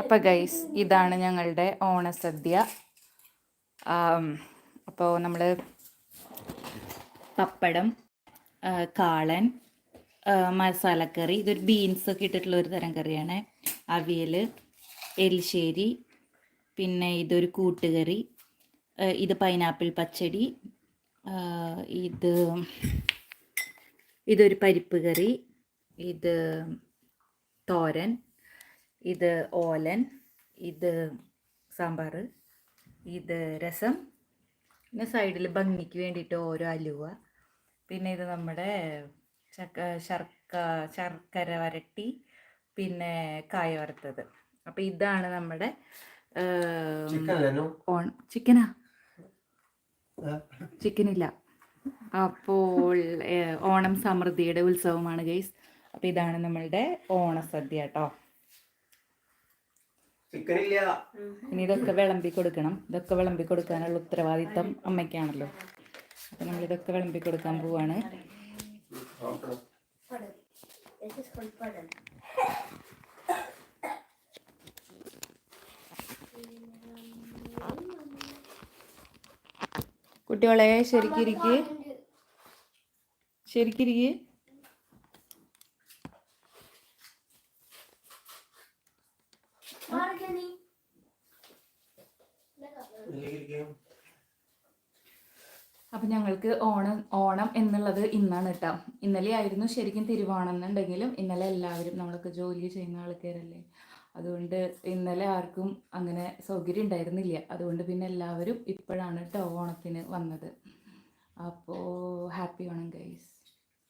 അപ്പം ഗൈസ് ഇതാണ് ഞങ്ങളുടെ ഓണസദ്യ. അപ്പോൾ നമ്മൾ പപ്പടം കാളൻ മസാലക്കറി ഇതൊരു ബീൻസ് ഒക്കെ ഇട്ടിട്ടുള്ള ഒരു തരം കറിയാണ്. അവിയൽ എലിശ്ശേരി പിന്നെ ഇതൊരു കൂട്ടുകറി ഇത് പൈനാപ്പിൾ പച്ചടി ഇത് ഇതൊരു പരിപ്പ് കറി ഇത് തോരൻ ഇത് ഓലൻ ഇത് സാമ്പാർ ഇത് രസം. പിന്നെ സൈഡിൽ ഭംഗിക്ക് വേണ്ടിയിട്ട് ഓരോ അലുവ. പിന്നെ ഇത് നമ്മുടെ ചക്ക ശർക്ക ശർക്കര വരട്ടി പിന്നെ കായ വറുത്തത്. അപ്പം ഇതാണ് നമ്മുടെ ഓൺ ചിക്കനാ? ചിക്കനില്ല. അപ്പോൾ ഓണം സമൃദ്ധിയുടെ ഉത്സവമാണ് ഗൈസ്. അപ്പോൾ ഇതാണ് നമ്മളുടെ ഓണസദ്യ കേട്ടോ. ചിക്കൻ ഇല്ല ഇനി ഇതൊക്കെ വിളമ്പി കൊടുക്കണം. ഇതൊക്കെ വിളമ്പി കൊടുക്കാനുള്ള ഉത്തരവാദിത്തം അമ്മയ്ക്കാണല്ലോ. അപ്പൊ നമ്മൾ ഇതൊക്കെ വിളമ്പി കൊടുക്കാൻ പോവാണ്. കുട്ടികളെ ശരിക്കിരിക്ക്. ശരിക്കിരിക്ക്. അപ്പം ഞങ്ങൾക്ക് ഓണം ഓണം എന്നുള്ളത് ഇന്നാണ് കേട്ടോ ഇന്നലെ ആയിരുന്നു ശരിക്കും തിരുവോണം എന്നുണ്ടെങ്കിലും ഇന്നലെ എല്ലാവരും നമ്മളൊക്കെ ജോലി ചെയ്യുന്ന ആൾക്കാരല്ലേ. അതുകൊണ്ട് ഇന്നലെ ആർക്കും അങ്ങനെ സൗകര്യം ഉണ്ടായിരുന്നില്ല. അതുകൊണ്ട് പിന്നെ എല്ലാവരും ഇപ്പോഴാണ് കേട്ടോ ഓണത്തിന് വന്നത്. അപ്പോൾ ഹാപ്പി ഓണം ഗൈസ്.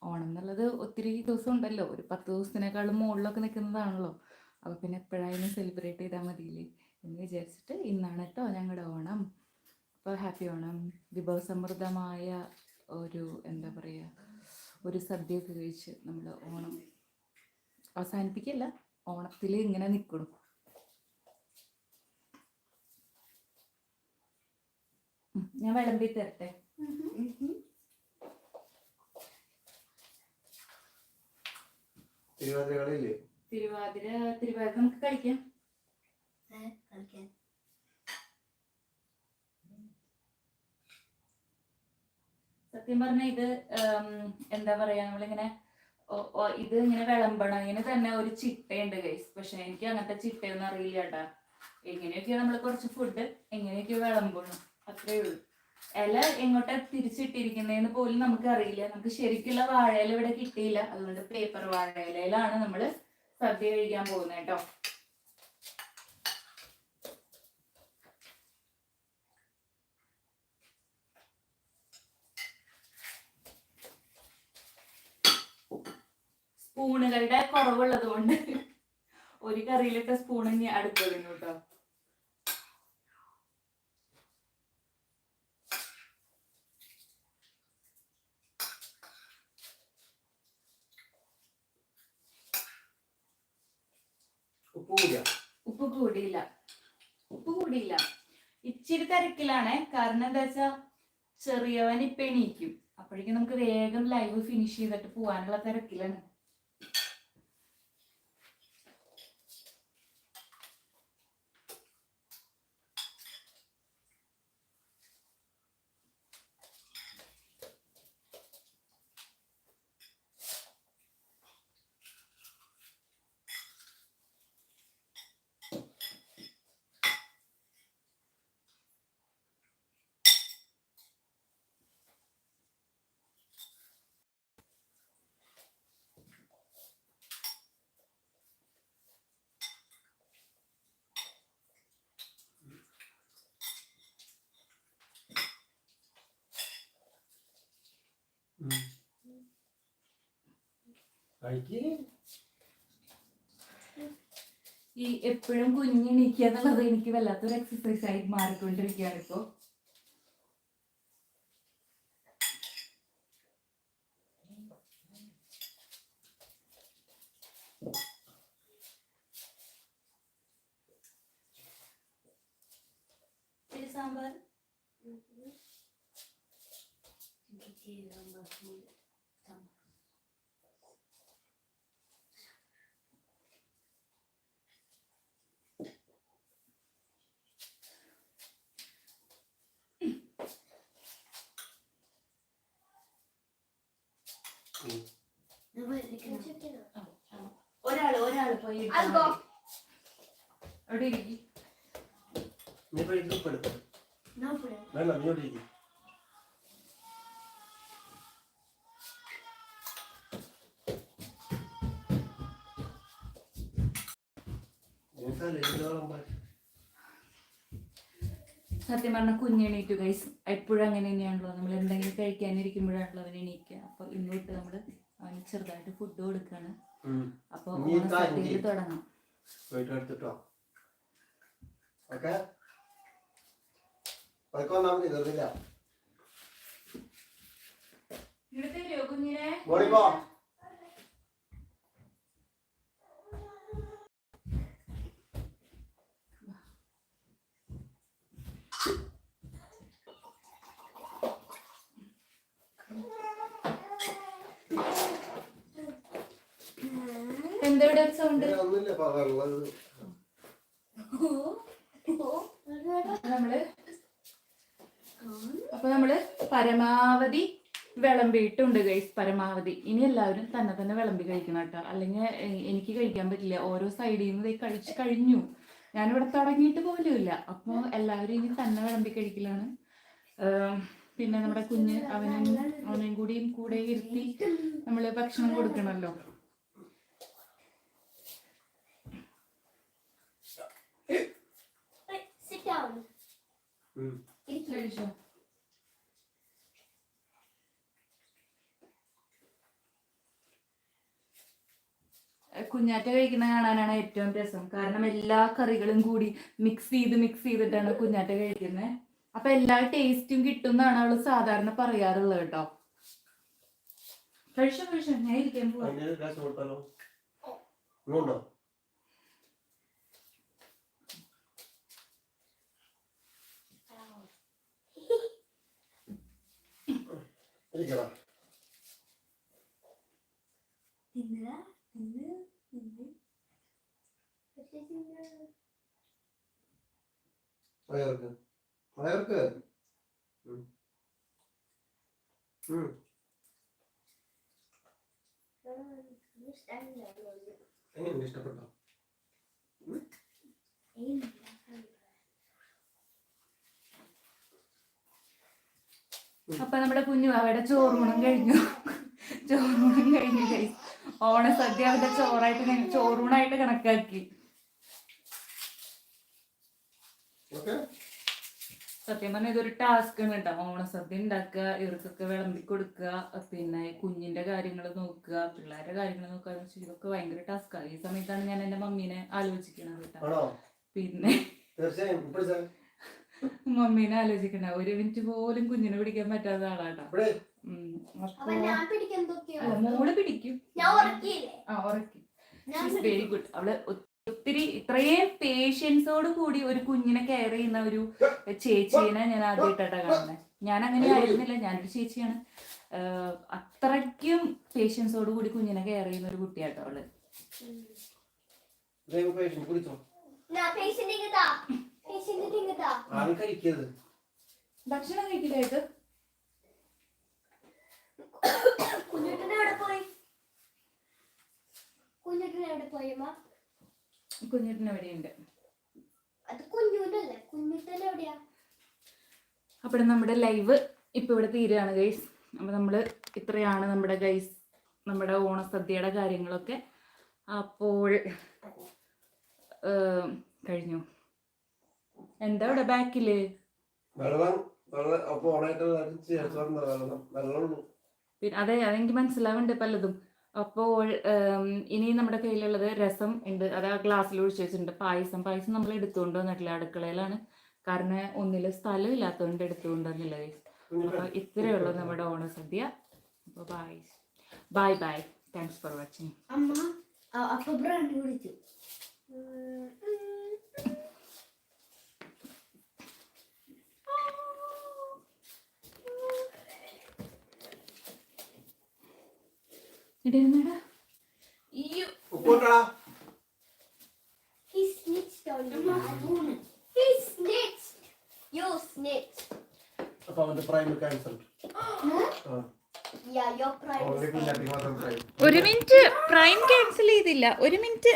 ഓണം എന്നുള്ളത് ഒത്തിരി ദിവസം ഉണ്ടല്ലോ. ഒരു പത്ത് ദിവസത്തിനേക്കാളും മുകളിലൊക്കെ നിൽക്കുന്നതാണല്ലോ. അപ്പോൾ പിന്നെ എപ്പോഴായാലും സെലിബ്രേറ്റ് ചെയ്താൽ മതിയില്ലേ എന്ന് വിചാരിച്ചിട്ട് ഇന്നാണ് കേട്ടോ ഞങ്ങളുടെ ഓണം. അപ്പോൾ ഹാപ്പി ഓണം വിഭവസമൃദ്ധമായ ഒരു എന്താ പറയുക ഒരു സദ്യയൊക്കെ കഴിച്ച് നമ്മൾ ഓണം അവസാനിപ്പിക്കല്ല ഓണത്തിൽ ഇങ്ങനെ നിൽക്കണം ഞാൻ വിളമ്പി തരട്ടെ? തിരുവാതിര കളിയില്ലേ തിരുവാതിര തിരുവാതിര നമുക്ക് കളിക്കാം. Okay. സത്യം പറഞ്ഞ ഇത് എന്താ പറയാ നമ്മളിങ്ങനെ ഇത് ഇങ്ങനെ ഇത് ഇങ്ങനെ തന്നെ ഒരു ചിട്ടയുണ്ട് ഗൈസ് പക്ഷെ എനിക്ക് അങ്ങനത്തെ ചിട്ടയൊന്നും അറിയില്ല കേട്ടാ എങ്ങനെയൊക്കെയാ നമ്മൾ കുറച്ച് ഫുഡ് എങ്ങനെയൊക്കെയോ വിളമ്പണം. അത്രേ ഉള്ളൂ. ഇല എങ്ങോട്ടാ തിരിച്ചിട്ടിരിക്കുന്നതെന്ന് പോലും നമുക്ക് അറിയില്ല. നമുക്ക് ശരിക്കുള്ള വാഴയില ഇവിടെ കിട്ടിയില്ല. അതുകൊണ്ട് പേപ്പർ വാഴയിലയിലാണ് നമ്മൾ സദ്യ കഴിക്കാൻ പോകുന്നത് കേട്ടോ സ്പൂണുകളുടെ കുറവുള്ളത് കൊണ്ട് ഒരു കറിയിലിട്ട സ്പൂൺ ഇനി അടുത്തതിന് കേട്ടോ ഉപ്പ് കൂടിയില്ല. ഉപ്പ് കൂടിയില്ല. ഇച്ചിരി തിരക്കിലാണ്. കാരണം എന്താ വെച്ചാ ചെറിയവൻ ഇപ്പൊ എണീക്കും. അപ്പോഴേക്കും നമുക്ക് വേഗം ലൈവ് ഫിനിഷ് ചെയ്തിട്ട് പോവാനുള്ള തിരക്കിലാണ്. ഈ എപ്പോഴും കുഞ്ഞിണിക്കുക എന്നുള്ളത് എനിക്ക് വല്ലാത്തൊരു എക്സസൈസ് ആയി മാറിക്കൊണ്ടിരിക്കുകയാണ് ഇപ്പോ. സാമ്പാർ? സാമ്പാർ സത്യം പറഞ്ഞ കുഞ്ഞെണീറ്റു ഗൈസ് എപ്പോഴും അങ്ങനെ തന്നെയാണല്ലോ. നമ്മൾ എന്തെങ്കിലും കഴിക്കാനിരിക്കുമ്പോഴാണല്ലോ അവൻ എണീക്കുക. അപ്പൊ ഇന്ന് നമ്മൾ നമ്മൾ അവന് ചെറുതായിട്ട് ഫുഡ് കൊടുക്കാണ്. അപ്പൊ ഓണസദ്യയിൽ. തുടങ്ങാം. പോയിട്ട് എടുത്തിട്ടോ? ഓക്കെ. പതുക്കെ വന്നാൽ മതി വെറുതെ കുഞ്ഞിനെ മോളിപ്പോ എന്താ ഇവിടെ ഒരു സൗണ്ട് നമ്മൾ അപ്പൊ നമ്മൾ പരമാവധി വിളമ്പിയിട്ടുണ്ട് ഗൈസ് പരമാവധി. ഇനി എല്ലാവരും തന്നെ തന്നെ വിളമ്പി കഴിക്കണം കേട്ടോ. അല്ലെങ്കിൽ എനിക്ക് കഴിക്കാൻ പറ്റില്ല. ഓരോ സൈഡിൽ നിന്ന് കഴിച്ചു കഴിച്ച് കഴിഞ്ഞു. ഞാനിവിടെ തുടങ്ങിയിട്ട് പോലുമില്ല. അപ്പോൾ എല്ലാവരും ഇനി തന്നെ വിളമ്പി കഴിക്കലാണ്. പിന്നെ നമ്മുടെ കുഞ്ഞ് അവനും അവനെയും കൂടിയും കൂടെ ഇരുത്തി നമ്മൾ ഭക്ഷണം കൊടുക്കണമല്ലോ കഴിച്ചോ കുഞ്ഞാറ്റ കഴിക്കുന്ന കാണാനാണ് ഏറ്റവും രസം. കാരണം എല്ലാ കറികളും കൂടി മിക്സ് ചെയ്ത് മിക്സ് ചെയ്തിട്ടാണ് കുഞ്ഞാറ്റ കഴിക്കുന്നത് അപ്പൊ എല്ലാ ടേസ്റ്റും കിട്ടും എന്നാണ് അവൾ സാധാരണ പറയാറുള്ളത് കേട്ടോ. കഴിച്ചോ കഴിച്ചോ. ഞാൻ ഇരിക്കാൻ പോവാ. തിന്ന്. വയർക്ക് വയർക്ക്. എങ്ങനെയുണ്ട്? ഇഷ്ടപ്പെട്ടോ ഇല്ല. അപ്പൊ നമ്മുടെ കുഞ്ഞു അവിടെ ചോറുണം കഴിഞ്ഞു. ചോറൂണം കഴിഞ്ഞു ഓണ ഓണസദ്യ അവരുടെ ചോറായിട്ട് ചോറൂണായിട്ട് കണക്കാക്കി. സത്യം പറഞ്ഞാൽ ഇതൊരു ടാസ്ക് ആണ് കേട്ടോ ഓണസദ്യ ഉണ്ടാക്കുക ഇവർക്കൊക്കെ വിളമ്പി കൊടുക്കുക പിന്നെ കുഞ്ഞിന്റെ കാര്യങ്ങൾ നോക്കുക പിള്ളേരുടെ കാര്യങ്ങൾ നോക്കുക ഇതൊക്കെ ഭയങ്കര ടാസ്ക്കാണ് ഈ സമയത്താണ് ഞാൻ എന്റെ മമ്മീനെ ആലോചിക്കണത് കേട്ടോ പിന്നെ തീർച്ചയായും. മമ്മീനെ ആലോചിക്കണ ഒരു മിനിറ്റ് പോലും കുഞ്ഞിനെ പിടിക്കാൻ പറ്റാത്ത ആളാട്ടോ. മോൾ പിടിക്കും. ആ ഉറക്കി. ഞാൻ വെരി ഗുഡ് അവൾ ഒത്തിരി ഇത്രയും പേഷ്യൻസോട് കൂടി ഒരു കുഞ്ഞിനെ കെയർ ചെയ്യുന്ന ഒരു ചേച്ചീനെ ഞാൻ ആദ്യമായിട്ടാണ് കാണുന്നത് ഞാൻ അങ്ങനെ ആയിരുന്നില്ല. ഞാനൊരു ചേച്ചിയാണ്. അത്രയ്ക്കും പേഷ്യൻസോട് കൂടി കുഞ്ഞിനെ കെയർ ചെയ്യുന്ന ഒരു കുട്ടിയാട്ടോ അവൾ. കഴിക്കരുത്. ഭക്ഷണം കഴിക്കില്ലായിട്ട് കുഞ്ഞുട്ടൻ എവിടെ പോയി? കുഞ്ഞുട്ടൻ എവിടെ പോയി അമ്മ? കുഞ്ഞിട്ടിന് എവിടെയുണ്ട് അത് കുഞ്ഞുട്ടല്ലേ കുഞ്ഞുട്ടൻ എവിടെയാ? അപ്പോൾ നമ്മുടെ ലൈവ് ഇപ്പൊ ഇവിടെ തീരുകയാണ് ഗൈസ് അപ്പൊ നമ്മൾ ഇത്രയാണ് നമ്മുടെ ഗൈസ് നമ്മുടെ ഓണസദ്യയുടെ കാര്യങ്ങളൊക്കെ. അപ്പോൾ കഴിഞ്ഞു. എന്താ ഇവിടെ ബാക്കിൽ? വെള്ളം അപ്പൊ പിന്നെ അതെ അതെനിക്ക് മനസ്സിലാവുന്നുണ്ട് പലതും. അപ്പോൾ ഇനി നമ്മുടെ കയ്യിലുള്ളത് രസം ഉണ്ട്. അത് ആ ഗ്ലാസ്സിൽ ഒഴിച്ചു വെച്ചിട്ടുണ്ട്. പായസം പായസം നമ്മൾ എടുത്തുകൊണ്ട് വന്നിട്ടില്ല അടുക്കളയിലാണ്. കാരണം ഒന്നിലും സ്ഥലം ഇല്ലാത്തതുകൊണ്ട് എടുത്തുകൊണ്ട് വന്നില്ല. അപ്പൊ ഇത്രയേ ഉള്ളൂ നമ്മുടെ ഓണ സദ്യ അപ്പോൾ bye bye bye thanks for watching അമ്മ അപ്പൊ ബ്രാൻഡ് കുടിച്ചു ഇടുന്നടാ ഉപ്പോട്ടാ He snitched on you. He snitched. You snitched. അപ്പൊ അവന്റെ primary cancer Yeah, your prime only is Kunjatti മാത്രം പ്രൈം ഒരു മിനിറ്റ്. പ്രൈം ക്യാൻസൽ ചെയ്തില്ല. ഒരു മിനിറ്റ്.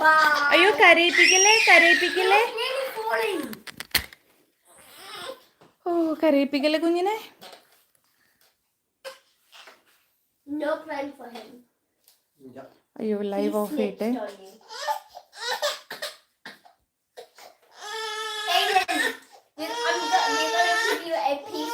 Bye. അയ്യോ കരയിപ്പിക്കല്ലേ? കരയിപ്പിക്കല്ലേ? Falling. ഓ കരയിപ്പിക്കല്ലേ കുഞ്ഞിനെ? No plan for him. Are you live off it? Eh? Aiden, I'm um, gonna give you a piece.